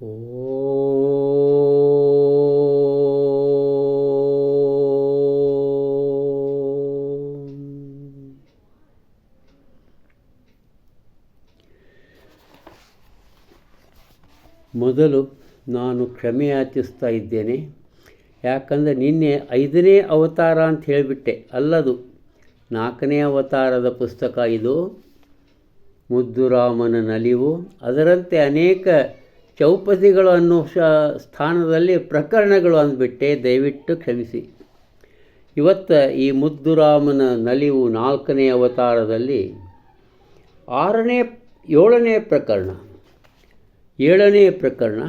ಮೊದಲು ನಾನು ಕ್ಷಮೆಯಾಚಿಸ್ತಾ ಇದ್ದೇನೆ. ಯಾಕಂದರೆ ನಿನ್ನೆ ಐದನೇ ಅವತಾರ ಅಂತ ಹೇಳಿಬಿಟ್ಟೆ. ಅಲ್ಲದು ನಾಲ್ಕನೇ ಅವತಾರದ ಪುಸ್ತಕ ಇದು. ಮುದ್ದುರಾಮನ ನಲಿವು. ಅದರಂತೆ ಅನೇಕ ಚೌಪದಿಗಳು ಅನ್ನೋ ಶ ಸ್ಥಾನದಲ್ಲಿ ಪ್ರಕರಣಗಳು ಅಂದ್ಬಿಟ್ಟೆ, ದಯವಿಟ್ಟು ಕ್ಷಮಿಸಿ. ಇವತ್ತು ಈ ಮುದ್ದುರಾಮನ ನಲಿವು ನಾಲ್ಕನೇ ಅವತಾರದಲ್ಲಿ ಆರನೇ, ಏಳನೇ ಪ್ರಕರಣ. ಏಳನೇ ಪ್ರಕರಣ,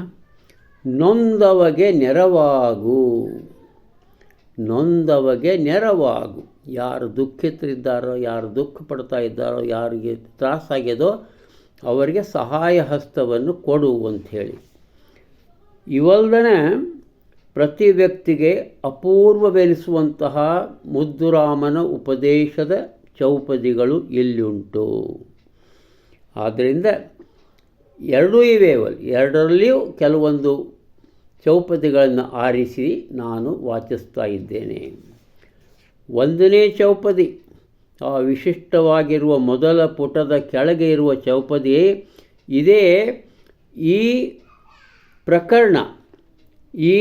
ನೊಂದವಗೆ ನೆರವಾಗು. ನೊಂದವಗೆ ನೆರವಾಗು. ಯಾರು ದುಃಖಿತರಿದ್ದಾರೋ, ಯಾರು ದುಃಖ ಪಡ್ತಾ ಇದ್ದಾರೋ, ಯಾರಿಗೆ ತ್ರಾಸಾಗ್ಯದೋ ಅವರಿಗೆ ಸಹಾಯ ಹಸ್ತವನ್ನು ಕೊಡು ಅಂಥೇಳಿ. ಇವಲ್ದನೆ ಪ್ರತಿ ವ್ಯಕ್ತಿಗೆ ಅಪೂರ್ವವೆನಿಸುವಂತಹ ಮುದ್ದುರಾಮನ ಉಪದೇಶದ ಚೌಪದಿಗಳು ಇಲ್ಲಿಯುಂಟು ಆದ್ದರಿಂದ ಎರಡೂ ಇವೆ ಎರಡರಲ್ಲಿಯೂ ಕೆಲವೊಂದು ಚೌಪದಿಗಳನ್ನು ಆರಿಸಿ ನಾನು ವಾಚಿಸ್ತಾ ಇದ್ದೇನೆ. ಒಂದನೇ ಚೌಪದಿ ಆ ವಿಶಿಷ್ಟವಾಗಿರುವ ಮೊದಲ ಪುಟದ ಕೆಳಗೆ ಇರುವ ಚೌಪದಿ, ಇದೇ ಈ ಪ್ರಕರಣ, ಈ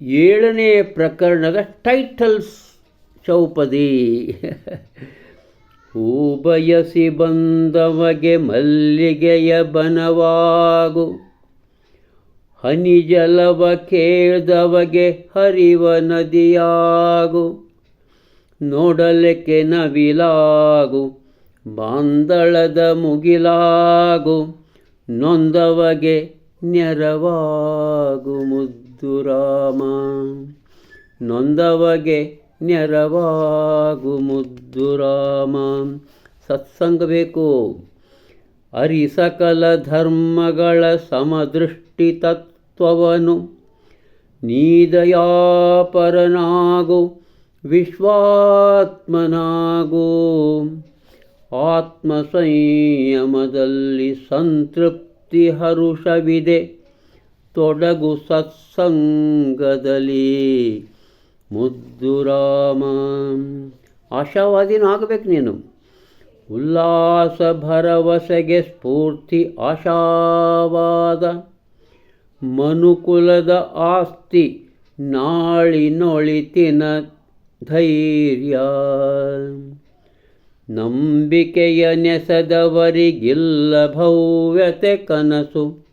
ಏಳನೇ ಪ್ರಕರಣದ ಟೈಟಲ್ಸ್ ಚೌಪದಿ. ಹೂ ಬಯಸಿ ಬಂದವಗೆ ಮಲ್ಲಿಗೆಯ ಬನವಾಗು ಹನಿಜಲವ ಕೇಳ್ದವಗೆ ಹರಿವ ನದಿಯಾಗು. ನೋಡಲಿಕ್ಕೆ ನವಿಲಾಗು ಬಾಂದಳದ ಮುಗಿಲಾಗು, ನೊಂದವಗೆ ನೆರವಾಗು ಮುದ್ದು ರಾಮ. ನೊಂದವಗೆ ನೆರವಾಗು ಮುದ್ದುರಾಮ ಸತ್ಸಂಗ ಬೇಕು. ಅರಿ ಸಕಲ ಧರ್ಮಗಳ ಸಮದೃಷ್ಟಿ ತತ್ವವನು, ನೀದಯಾಪರನಾಗು ವಿಶ್ವಾತ್ಮನಾಗು. ಆತ್ಮ ಸಂಯಮದಲ್ಲಿ ಸಂತೃಪ್ತಿ ಹರುಷವಿದೆ. ತೊಡಗು ಸತ್ಸಂಗದಲ್ಲಿ. ಮುದ್ದುರಾಮ ಆಶಾವಾದಿನೂ ಆಗಬೇಕು ನೀನು. ಉಲ್ಲಾಸ ಭರವಸೆಗೆ ಸ್ಫೂರ್ತಿ ಆಶಾವಾದ. ಮನುಕುಲದ ಆಸ್ತಿ ನಾಳಿನೊಳಿತಿನ ಧೈರ್ಯ. ನಂಬಿಕೆಯ ನೆಸದವರಿಗಿಲ್ಲ ಭವ್ಯತೆ ಕನಸು.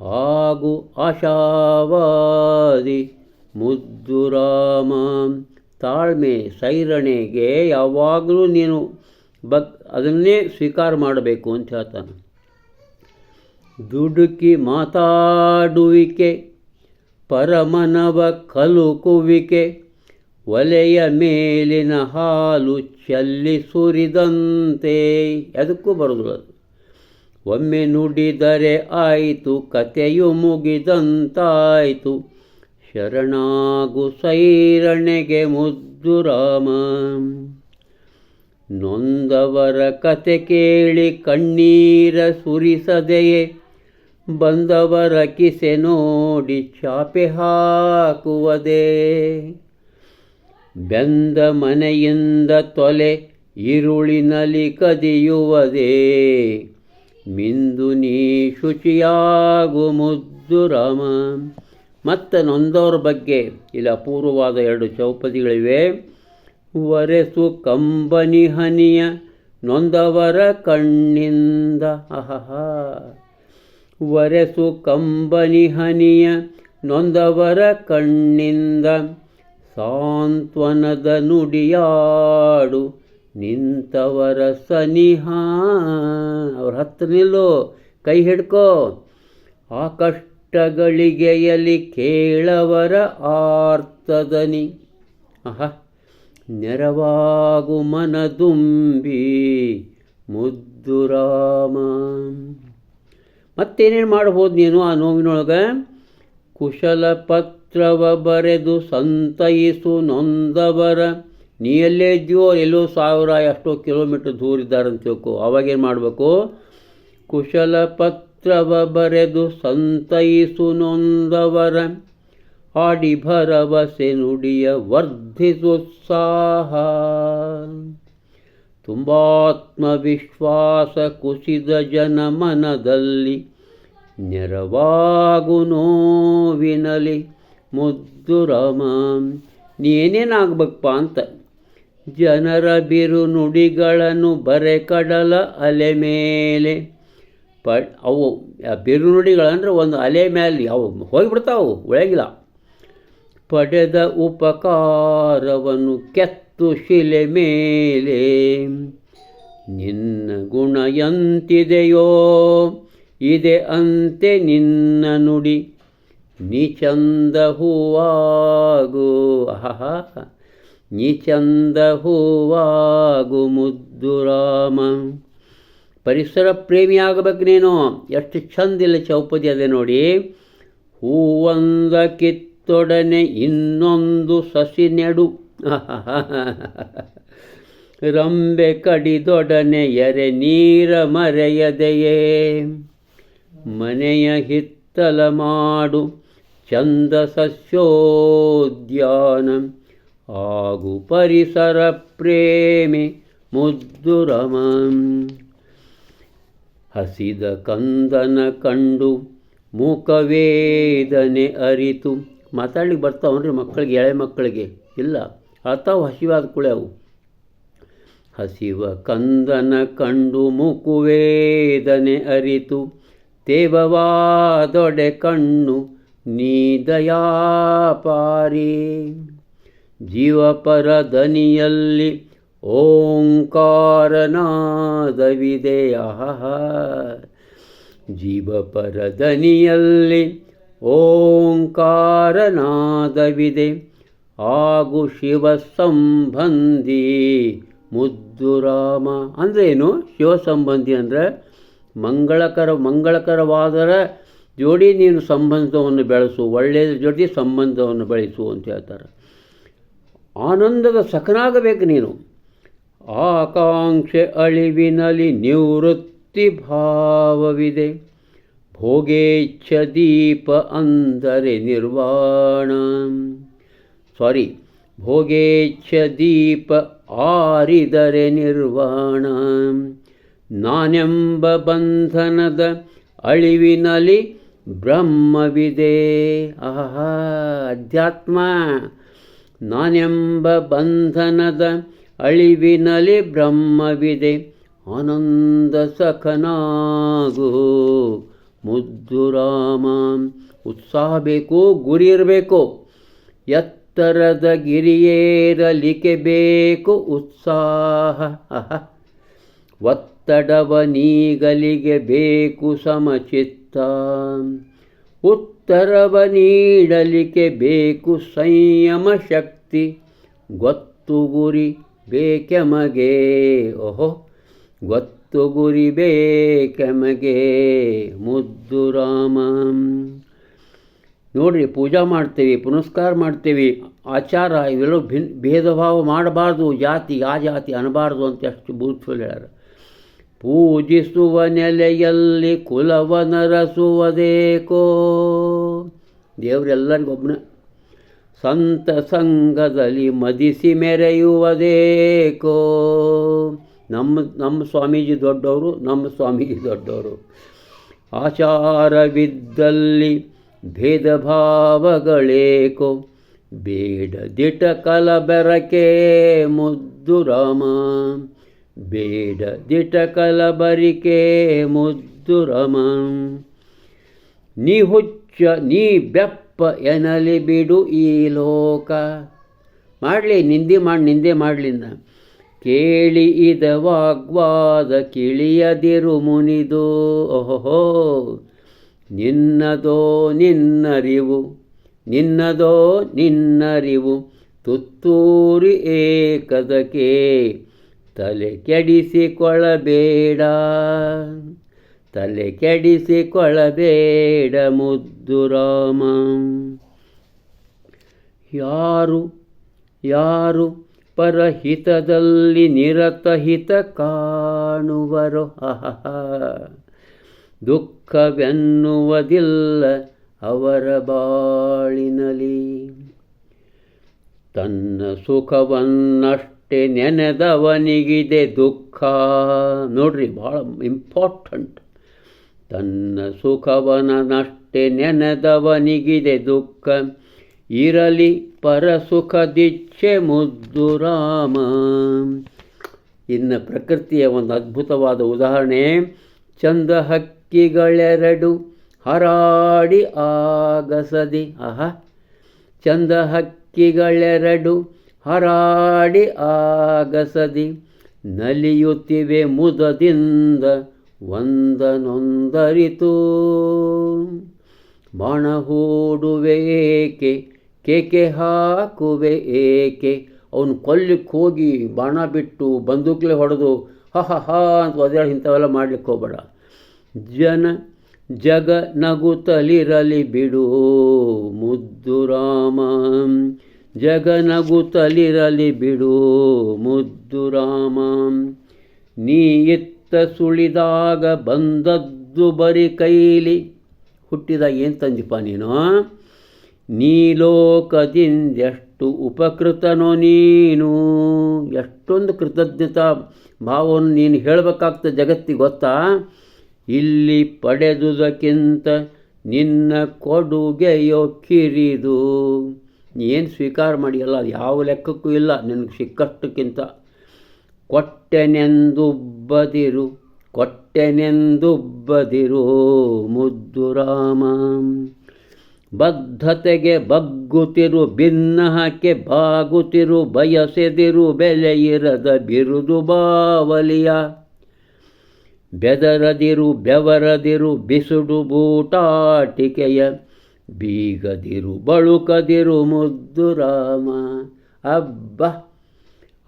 ಹಾಗೂ ಆಶಾವಾದಿ ಮುದ್ದುರಾಮ ತಾಳ್ಮೆ ಸೈರಣೆಗೆ ಯಾವಾಗಲೂ ನೀನು ಬಗ್, ಅದನ್ನೇ ಸ್ವೀಕಾರ ಮಾಡಬೇಕು ಅಂತ ಹೇಳ್ತಾನೆ. ದುಡುಕಿ ಮಾತಾಡುವಿಕೆ, ಪರಮನವ ಕಲುಕುವಿಕೆ ಒಲೆಯ ಮೇಲಿನ ಹಾಲು ಚಲ್ಲಿ ಸುರಿದಂತೆ. ಅದಕ್ಕೂ ಬರೋದಿಲ್ಲ ಅದು. ಒಮ್ಮೆ ನುಡಿದರೆ ಆಯಿತು ಕತೆಯು ಮುಗಿದಂತಾಯಿತು. ಶರಣಾಗು ಸೈರಣೆಗೆ ಮುದ್ದು ರಾಮ. ನೊಂದವರ ಕತೆ ಕೇಳಿ ಕಣ್ಣೀರ ಸುರಿಸದೆಯೇ? ಬಂದವರ ಕಿಸೆ ನೋಡಿ ಚಾಪೆ ಹಾಕುವುದೇ? ಬೆಂದ ಮನೆಯಿಂದ ತೊಲೆ ಈರುಳಿನಲ್ಲಿ ಕದಿಯುವುದೇ. ಮಿಂದು ನೀ ಶುಚಿಯಾಗು ಮುದ್ದು ರಾಮ. ಮತ್ತು ನೊಂದವ್ರ ಬಗ್ಗೆ ಇಲ್ಲ, ಅಪೂರ್ವವಾದ ಎರಡು ಚೌಪದಿಗಳಿವೆ ಒರೆಸು ಕಂಬನಿ ಹನಿಯ ನೊಂದವರ ಕಣ್ಣಿಂದ, ಅಹಹ. ಒರೆಸು ಕಂಬನಿ ಹನಿಯ ನೊಂದವರ ಕಣ್ಣಿಂದ ಸಾಂತ್ವನದ ನುಡಿಯಾಡು ನಿಂತವರ ಸನಿಹ. ಅವ್ರ ಹತ್ರ ನಿಲ್ಲು, ಕೈ ಹಿಡ್ಕೋ. ಆ ಕಷ್ಟಗಳಿಗೆಯಲ್ಲಿ ಕೇಳವರ ಆರ್ತದನಿ. ಆಹ ನೆರವಾಗು ಮನದುಂಬಿ ಮುದ್ದುರಾಮ ಮತ್ತೇನೇನು ಮಾಡ್ಬೋದು ನೀನು ಆ ನೋವಿನೊಳಗೆ? ಕುಶಲ ಪತ್ರವ ಬರೆದು ಸಂತೈಸು ನೊಂದವರ. ನೀ ಎಲ್ಲೇ ಎಲ್ಲೋ ಸಾವಿರ ಎಷ್ಟೋ ಕಿಲೋಮೀಟ್ರ್ ದೂರ ಇದ್ದಾರಂತ ತಿಳ್ಕೊ. ಅವಾಗೇನು ಮಾಡಬೇಕು? ಕುಶಲ ಪತ್ರವ ಬರೆದು ಸಂತೈಸು ನೊಂದವರ. ಆಡಿ ಭರವಸೆ ನುಡಿಯ ವರ್ಧಿಸುತ್ಸಾಹ ತುಂಬಾತ್ಮವಿಶ್ವಾಸ ಕುಸಿದ ಜನ ಮನದಲ್ಲಿ ನೆರವಾಗು ನೋವಿನಲಿ ಮುದ್ದು ರಾಮ ನೀನೇನಾಗ್ಬೇಕಪ್ಪ ಅಂತ. ಜನರ ಬಿರು ನುಡಿಗಳನ್ನು ಬರೆ ಕಡಲ ಅಲೆ ಮೇಲೆ. ಪ ಅವು ಬಿರು ನುಡಿಗಳಂದ್ರೆ ಒಂದು ಅಲೆ ಮೇಲೆ ಅವು ಹೋಗಿಬಿಡ್ತಾವು ಉಳಿಯಂಗಿಲ್ಲ ಪಡೆದ ಉಪಕಾರವನ್ನು ಕೆತ್ತು ಶಿಲೆ ಮೇಲೆ. ನಿನ್ನ ಗುಣ ಎಂತಿದೆಯೋ, ಇದೆ ಅಂತೆ ನಿನ್ನ ನುಡಿ. ನೀ ಚಂದ ಹೂವಾಗು ಆಹಾ ನೀ ಚಂದ ಹೂವಾಗು ಮುದ್ದು ರಾಮ. ಪರಿಸರ ಪ್ರೇಮಿ ಆಗಬೇಕು ನೀನು ಎಷ್ಟು ಚಂದಿಲ್ಲ ಚೌಪದಿ ಅದೇ ನೋಡಿ. ಹೂವೊಂದ ಕಿತ್ತೊಡನೆ ಇನ್ನೊಂದು ಸಸಿ ನೆಡು. ರಂಬೆ ಕಡಿದೊಡನೆ ಎರೆ ನೀರ ಮರೆಯದೆಯೇ. ಮನೆಯ ಹಿತ್ತಲ ಮಾಡು. ಚಂದ ಸಸ್ಯೋದ್ಯಾನ ಆಗು ಪರಿಸರ ಪ್ರೇಮಿ ಮುದ್ದುರಮ. ಹಸಿದ ಕಂದನ ಕಂಡು ಮೂಕವೇದನೆ ಅರಿತು. ಮಾತಾಡ್ಲಿಕ್ಕೆ ಬರ್ತಾವನ್ರಿ ಮಕ್ಕಳಿಗೆ, ಎಳೆ ಮಕ್ಕಳಿಗೆ. ಇಲ್ಲ ಅಥವಾ ಹಸಿವಾದ ಕುಳೆವು ಹಸಿವ ಕಂದನ ಕಂಡು ಮುಕುವೇದನೆ ಅರಿತು. ತೇವವಾದೊಡೆ ಕಣ್ಣು ನೀ ದಯಾಪಾರಿ ಜೀವಪರ ದನಿಯಲ್ಲಿ ಓಂಕಾರನಾದವಿದೆ ಆಹ ಜೀವಪರ ದನಿಯಲ್ಲಿ ಓಂಕಾರನಾದವಿದೆ, ಆಗು ಶಿವ ಸಂಬಂಧಿ ಮುದ್ದು ರಾಮ. ಅಂದರೆ ಏನು? ಶಿವ ಸಂಬಂಧಿ ಅಂದರೆ ಮಂಗಳಕರ, ಮಂಗಳಕರವಾದರ ಜೋಡಿ ನೀನು ಸಂಬಂಧವನ್ನು ಬೆಳೆಸು ಒಳ್ಳೆಯದ ಜೋಡಿ ಸಂಬಂಧವನ್ನು ಬೆಳೆಸು ಅಂತ ಹೇಳ್ತಾರೆ. ಆನಂದದ ಸಖನಾಗಬೇಕು ನೀನು. ಆಕಾಂಕ್ಷೆ ಅಳಿವಿನಲ್ಲಿ ನಿವೃತ್ತಿ ಭಾವವಿದೆ. ಭೋಗೇಚ್ಛ ದೀಪ ಅಂದರೆ ನಿರ್ವಾಣ. ಸಾರಿ ಭೋಗೇಚ್ಛ ದೀಪ ಆರಿದರೆ ನಿರ್ವಾಣ. ನಾನೆಂಬ ಬಂಧನದ ಅಳಿವಿನಲ್ಲಿ ಬ್ರಹ್ಮವಿದೆ. ಆಹಾ, ಅಧ್ಯಾತ್ಮ. ನಾನೆಂಬ ಬಂಧನದ ಅಳಿವಿನಲ್ಲಿ ಬ್ರಹ್ಮವಿದೆ. ಆನಂದ ಸಖನಾಗು. ಮುದ್ದು ರಾಮ. ಉತ್ಸಾಹ ಬೇಕು ಗುರಿ ಇರಬೇಕು ಎತ್ತರದ ಗಿರಿಯೇರಲಿಕೆ ಬೇಕು ಉತ್ಸಾಹ. ಅಹ ಒತ್ತಡವ ನೀಗಲಿಗೆ ಬೇಕು ಸಮಚಿತ್ತ. ಉತ್ತರವ ನೀಡಲಿಕ್ಕೆ ಬೇಕು ಸಂಯಮ ಶಕ್ತಿ. ಗೊತ್ತು ಗುರಿ ಬೇಕೆಮಗೆ, ಓಹೋ ಗೊತ್ತು ಗುರಿ ಬೇಕೆಮಗೆ, ಮುದ್ದು ರಾಮ. ನೋಡ್ರಿ, ಪೂಜಾ ಮಾಡ್ತೀವಿ, ಪುನಸ್ಕಾರ ಮಾಡ್ತೀವಿ. ಆಚಾರ ಇವೆಲ್ಲೂ ಭಿನ್ ಭೇದ ಭಾವ ಮಾಡಬಾರ್ದು, ಜಾತಿ, ಆ ಜಾತಿ ಅನ್ನಬಾರ್ದು ಅಂತ ಎಷ್ಟು ಬೂತ್ಫುಲ್ ಹೇಳ್ಯಾರ. ಪೂಜಿಸುವ ನೆಲೆಯಲ್ಲಿ ಕುಲವ ನರಸುವುದೇಕೋ. ದೇವರೆಲ್ಲರಿಗೊಬ್ಬನ. ಸಂತ ಸಂಘದಲ್ಲಿ ಮದಿಸಿ ಮೆರೆಯುವುದೇಕೋ. ನಮ್ಮ ನಮ್ಮ ಸ್ವಾಮೀಜಿ ದೊಡ್ಡವರು, ನಮ್ಮ ಸ್ವಾಮೀಜಿ ದೊಡ್ಡವರು. ಆಚಾರವಿದ್ದಲ್ಲಿ ಭೇದ ಭಾವಗಳೇಕೋ ಬೇಡ ದಿಟ ಕಲಬೆರಕೆ ಮುದ್ದು ರಾಮ. ಬೇಡ ದಿಟ ಕಲಬರಿಕೆ ಮುದ್ದು ರಾಮ. ನೀ ಹುಚ್ಚ, ನೀ ಬೆಪ್ಪ ಎನಲಿ ಬಿಡು ಈ ಲೋಕ. ಮಾಡಲಿ, ನಿಂದೆ ಮಾಡಿ, ನಿಂದೆ ಮಾಡಲಿಂದ. ಕೇಳಿ ಇದ ವಾಗ್ವಾದ ಕಿಳಿಯದಿರು ಮುನಿದು. ಓಹೋ ನಿನ್ನದೋ ನಿನ್ನರಿವು ನಿನ್ನದೋ ನಿನ್ನರಿವು. ತುತ್ತೂರಿ ಏಕದಕ್ಕೆ ತಲೆ ಕೆಡಿಸಿಕೊಳ್ಳಬೇಡ. ತಲೆ ಕೆಡಿಸಿಕೊಳ್ಳಬೇಡ ಮುದ್ದು ರಾಮ. ಯಾರು ಯಾರು ಪರಹಿತದಲ್ಲಿ ನಿರತಹಿತ ಕಾಣುವರು? ಅಹಹ ದುಃಖವೆನ್ನುವುದಿಲ್ಲ ಅವರ ಬಾಳಿನಲಿ ತನ್ನ ಸುಖವನ್ನಷ್ಟೇ ನೆನೆದವನಿಗಿದೆ ದುಃಖ. ನೋಡ್ರಿ, ಭಾಳ ಇಂಪಾರ್ಟೆಂಟ್ ತನ್ನ ಸುಖವನಷ್ಟೇ ನೆನೆದವನಿಗಿದೆ ದುಃಖ. ಇರಲಿ ಪರಸುಖದಿಚ್ಛೆ ಮುದ್ದು ರಾಮ. ಇನ್ನು ಪ್ರಕೃತಿಯ ಒಂದು ಅದ್ಭುತವಾದ ಉದಾಹರಣೆ, ಚಂದ ಹಕ್ಕಿಗಳೆರಡು ಹರಾಡಿ ಆಗಸದಿ. ಆಹ, ಚಂದ ಹಕ್ಕಿಗಳೆರಡು ಹರಾಡಿ ಆಗಸದಿ. ನಲಿಯುತ್ತಿವೆ ಮುದದಿಂದ ಒಂದನೊಂದರಿತು ಬಾಣ ಹೂಡುವೆ ಏಕೆ ಕೇಕೆ ಹಾಕುವೆ ಏಕೆ? ಅವನು ಕೊಲ್ಲಿಕ್ಕೆ ಹೋಗಿ ಬಾಣ ಬಿಟ್ಟು ಬಂದೂಕ್ಲೆ ಹೊಡೆದು ಹ ಹ ಹ ಅಂತ ಒದೇಳಿ ಇಂಥವೆಲ್ಲ ಮಾಡ್ಲಿಕ್ಕೆ ಹೋಗಬೇಡ. ಜನ ಜಗ ನಗುತ್ತಲಿರಲಿ ಬಿಡು ಮುದ್ದು ರಾಮ. ಜಗ ನಗುತ್ತಲಿರಲಿ ಬಿಡು, ಮುದ್ದು ರಾಮ. ನೀ ಇತ್ತ ಸುಳಿದಾಗ ಬಂದದ್ದು ಬರಿ ಕೈಲಿ. ಹುಟ್ಟಿದ ಏನು ತಂದಿಪ್ಪ ನೀನು? ನೀಲೋಕದಿಂದೆಷ್ಟು ಉಪಕೃತನೋ ನೀನು? ಎಷ್ಟೊಂದು ಕೃತಜ್ಞತಾ ಭಾವವನ್ನು ನೀನು ಹೇಳಬೇಕಾಗ್ತದೆ ಜಗತ್ತಿಗೆ ಗೊತ್ತಾ? ಇಲ್ಲಿ ಪಡೆದುದಕ್ಕಿಂತ ನಿನ್ನ ಕೊಡುಗೆಯೋ ಕಿರಿದು. ಏನು ಸ್ವೀಕಾರ ಮಾಡಿಯಲ್ಲ, ಅದು ಯಾವ ಲೆಕ್ಕಕ್ಕೂ ಇಲ್ಲ. ನಿನಗೆ ಸಿಕ್ಕಷ್ಟಕ್ಕಿಂತ ಕೊಟ್ಟೆನೆಂದುಬ್ಬದಿರು ಕೊಟ್ಟೆನೆಂದುಬ್ಬದಿರು ಮುದ್ದು ರಾಮ ಬದ್ಧತೆಗೆ ಬಗ್ಗುತ್ತಿರು ಭಿನ್ನಹಕ್ಕೆ ಬಾಗುತ್ತಿರು ಬಯಸೆದಿರು ಇರದ ಬಿರುದು ಬಾವಲಿಯ. ಬೆದರದಿರು, ಬೆವರದಿರು, ಬಿಸುಡು ಬೂಟಾಟಿಕೆಯ ಬೀಗದಿರು ಬಳುಕದಿರು ಮುದ್ದು ರಾಮ. ಅಬ್ಬ.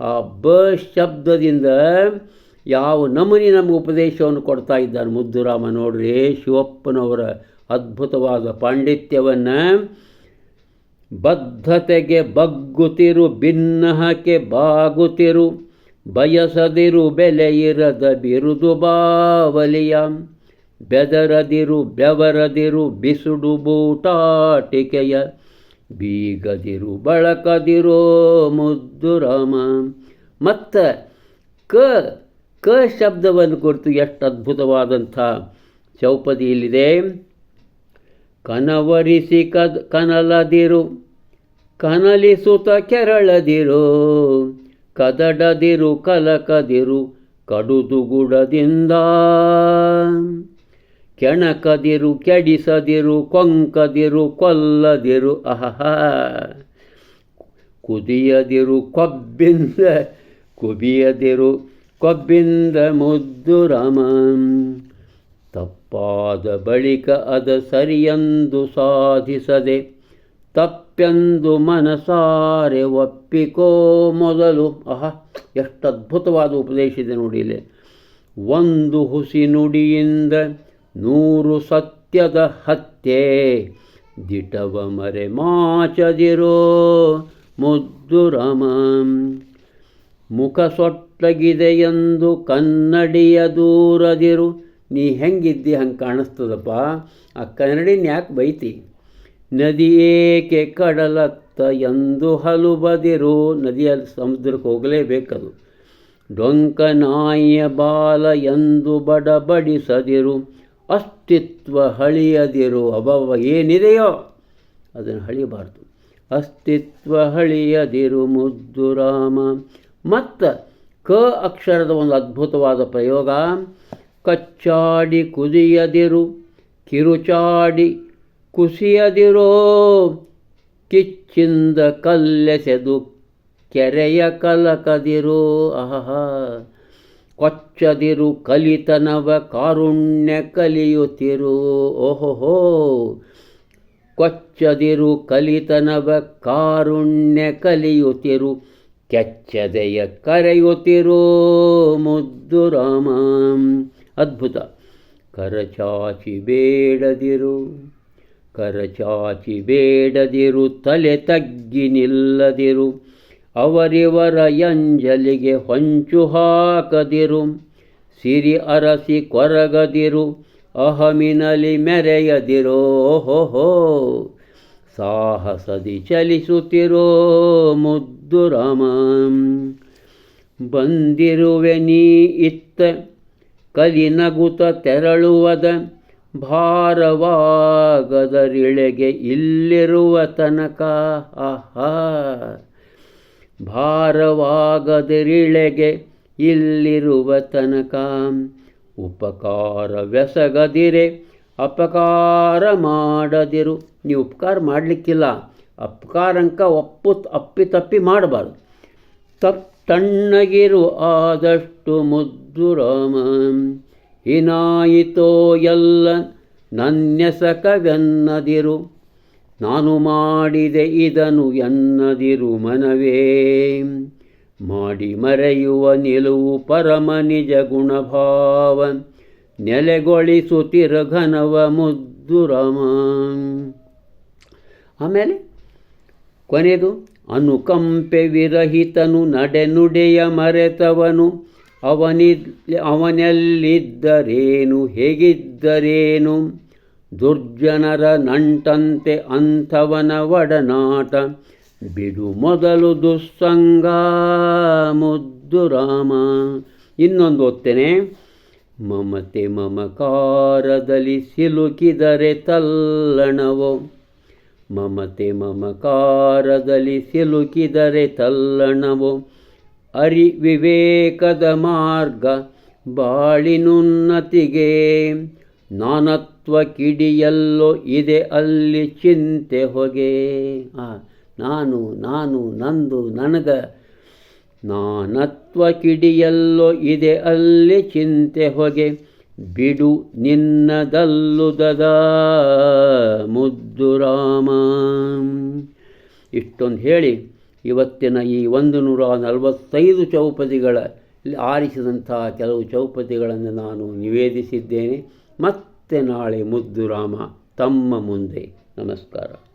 ಅಬ್ಬ ಶಬ್ದದಿಂದ ಯಾವ ನಮನಿ ನಮಗೆ ಉಪದೇಶವನ್ನು ಕೊಡ್ತಾ ಇದ್ದಾನೆ ಮುದ್ದುರಾಮ ನೋಡ್ರಿ. ಶಿವಪ್ಪನವರ ಅದ್ಭುತವಾದ ಪಾಂಡಿತ್ಯವನ್ನು ಬದ್ಧತೆಗೆ ಬಗ್ಗುತ್ತಿರು ಭಿನ್ನಹಕ್ಕೆ ಬಾಗುತಿರು ಬಯಸದಿರು ಬೆಲೆಯಿರದ ಬಿರುದು ಬಾವಲಿಯ. ಬೆದರದಿರು, ಬೆವರದಿರು, ಬಿಸುಡು ಬೂಟಾಟಿಕೆಯ ಬೀಗದಿರು, ಬಳಕದಿರೋ ಮುದ್ದು ರಾಮ ಮತ್ತು ಕ ಕ ಶಬ್ದವನ್ನು ಕುರಿತು ಎಷ್ಟು ಅದ್ಭುತವಾದಂಥ ಚೌಪದಿ ಇಲ್ಲಿದೆ. ಕನವರಿಸಿ ಕದ್, ಕನಲದಿರು, ಕನಲಿಸುತ ಕೆರಳದಿರು, ಕದಡದಿರು, ಕಲಕದಿರು, ಕಡುದುಗುಡದಿಂದ. ಕೆಣಕದಿರು, ಕೆಡಿಸದಿರು, ಕೊಂಕದಿರು, ಕೊಲ್ಲದಿರು, ಅಹಹ. ಕುದಿಯದಿರು, ಕೊಬ್ಬಿಂದ ಕುಬಿಯದಿರು, ಕೊಬ್ಬಿಂದ ಮುದ್ದು ತಪ್ಪಾದ ಬಳಿಕ ಅದ ಸರಿಯೆಂದು ಸಾಧಿಸದೆ, ತಪ್ಪೆಂದು ಮನಸಾರೆ ಒಪ್ಪಿಕೋ ಮೊದಲು. ಅಹ ಎಷ್ಟು ಅದ್ಭುತವಾದ ಉಪದೇಶ ಇದೆ ನೋಡಿ ಒಂದು ಹುಸಿ ನುಡಿಯಿಂದ ನೂರು ಸತ್ಯದ ಹತ್ಯೆ. ದಿಟವ ಮರೆ ಮಾಚದಿರೋ ಮುದ್ದು ರಾಮ. ಮುಖ ಸೊಟ್ಟಗಿದೆ ಎಂದು ಕನ್ನಡಿಯ ದೂರದಿರು. ನೀ ಹೆಂಗಿದ್ದಿ ಹಂಗೆ ಕಾಣಿಸ್ತದಪ್ಪ. ಆ ಕನ್ನಡಿನ ಯಾಕೆ ಬೈತಿ? ನದಿ ಏಕೆ ಕಡಲತ್ತ ಎಂದು ಹಲುಬದಿರು. ನದಿಯಲ್ಲಿ ಸಮುದ್ರಕ್ಕೆ ಹೋಗಲೇಬೇಕದು. ಡೊಂಕ ನಾಯಿಯ ಬಾಲ ಎಂದು ಬಡಬಡಿಸದಿರು. ಅಸ್ತಿತ್ವ ಹಳಿಯದಿರು ಅಭಾವ ಏನಿದೆಯೋ ಅದನ್ನು ಹಳಿಬಾರ್ದು ಅಸ್ತಿತ್ವ ಹಳಿಯದಿರು ಮುದ್ದು ರಾಮ. ಮತ್ತು ಕ ಅಕ್ಷರದ ಒಂದು ಅದ್ಭುತವಾದ ಪ್ರಯೋಗ, ಕಚ್ಚಾಡಿ ಕುದಿಯದಿರು, ಕಿರುಚಾಡಿ ಕುಸಿಯದಿರೋ, ಕಿಚ್ಚಿಂದ ಕಲ್ಲೆಸೆದು ಕೆರೆಯ ಕಲಕದಿರು. ಆಹ ಕೊಚ್ಚದಿರು ಕಲಿತನವ ಕಾರುಣ್ಯ ಕಲಿಯುತ್ತಿರು. ಓಹೋಹೋ! ಕೊಚ್ಚದಿರು ಕಲಿತನವ ಕಾರುಣ್ಯ ಕಲಿಯುತ್ತಿರು. ಕೆಚ್ಚದೆಯ ಕರೆಯುತ್ತಿರೋ ಮುದ್ದು ರಾಮ. ಅದ್ಭುತ. ಕರಚಾಚಿ ಬೇಡದಿರು. ಕರಚಾಚಿ ಬೇಡದಿರು, ತಲೆ ತಗ್ಗಿ ನಿಲ್ಲದಿರು. ಅವರಿವರ ಎಂಜಲಿಗೆ ಹೊಂಚು ಹಾಕದಿರು. ಸಿರಿ ಅರಸಿ ಕೊರಗದಿರು, ಅಹಮಿನಲಿ ಮೆರೆಯದಿರೋ ಹೋ. ಸಾಹಸದಿ ಚಲಿಸುತ್ತಿರೋ ಮುದ್ದು ರಾಮ. ಬಂದಿರುವೆ ನೀ ಇತ್ತ, ಕಲಿ ನಗುತ ತೆರಳುವದ, ಭಾರವಾಗದರಿಳೆಗೆ ಇಲ್ಲಿರುವ ತನಕ. ಆಹಾ. ಭಾರವಾಗದಿರಿಳೆಗೆ ಇಲ್ಲಿರುವ ತನಕ. ಉಪಕಾರವೆಸಗದಿರೆ ಅಪಕಾರ ಮಾಡದಿರು. ನೀವು ಉಪಕಾರ ಮಾಡಲಿಕ್ಕಿಲ್ಲ. ಅಪಕಾರಂಕ ಒಪ್ಪು ಅಪ್ಪಿ ತಪ್ಪಿ ಮಾಡಬಾರ್ದು. ತಪ್ ತಣ್ಣಗಿರು ಆದಷ್ಟು ಮುದ್ದು ರಾಮ. ಹಿನಾಯಿತೋ ಎಲ್ಲ ನನ್ನೆಸಕವೆನ್ನದಿರು ನಾನು ಮಾಡಿದೆ ಇದನು ಎನ್ನದಿರು ಮನವೇ. ಮಾಡಿ ಮರೆಯುವ ನಿಲುವು ಪರಮ ನಿಜ ಗುಣಭಾವ. ನೆಲೆಗೊಳಿಸುತ್ತಿರಘನವ ಮುದ್ದು ರಾಮ. ಆಮೇಲೆ ಕೊನೆಯದು ಅನುಕಂಪೆ ವಿರಹಿತನು ನಡೆನುಡೆಯ ಮರೆತವನು. ಅವನಿ ಅವನೆಲ್ಲಿದ್ದರೇನು, ಹೇಗಿದ್ದರೇನು? ದುರ್ಜನರ ನಂಟಂತೆ ಅಂಥವನ ಒಡನಾಟ. ಬಿಡು ಮೊದಲು ದುಸ್ಸಂಗ ಮುದ್ದು ರಾಮ. ಇನ್ನೊಂದು ಓದ್ತೇನೆ. ಮಮತೆ ಮಮಕಾರದಲ್ಲಿ ಸಿಲುಕಿದರೆ ತಲ್ಲಣವೋ. ಮಮತೆ ಮಮಕಾರದಲ್ಲಿ ಸಿಲುಕಿದರೆ ತಲ್ಲಣವೋ. ಅರಿ ವಿವೇಕದ ಮಾರ್ಗ ಬಾಳಿನುನ್ನತಿಗೆ. ನಾನತ್ವ ಕಿಡಿಯಲ್ಲೋ ಇದೆ ಅಲ್ಲಿ ಚಿಂತೆ ಹೊಗೆ. ಆ, ನಾನು ನಾನು, ನಂದು, ನನಗ ನಾನತ್ವ ಕಿಡಿಯಲ್ಲೋ ಇದೆ ಅಲ್ಲಿ ಚಿಂತೆ ಹೊಗೆ. ಬಿಡು ನಿನ್ನದಲ್ಲುದದ ಮುದ್ದು ರಾಮ. ಇಷ್ಟೊಂದು ಹೇಳಿ ಇವತ್ತಿನ ಈ ಒಂದು ನೂರ ನಲವತ್ತೈದು ಚೌಪದಿಗಳ, ಆರಿಸಿದಂತಹ ಕೆಲವು ಚೌಪದಿಗಳನ್ನು ನಾನು ನಿವೇದಿಸಿದ್ದೇನೆ. ಮತ್ತೆ ನಾಳೆ ಮುದ್ದು ರಾಮ ತಮ್ಮ ಮುಂದೆ. ನಮಸ್ಕಾರ.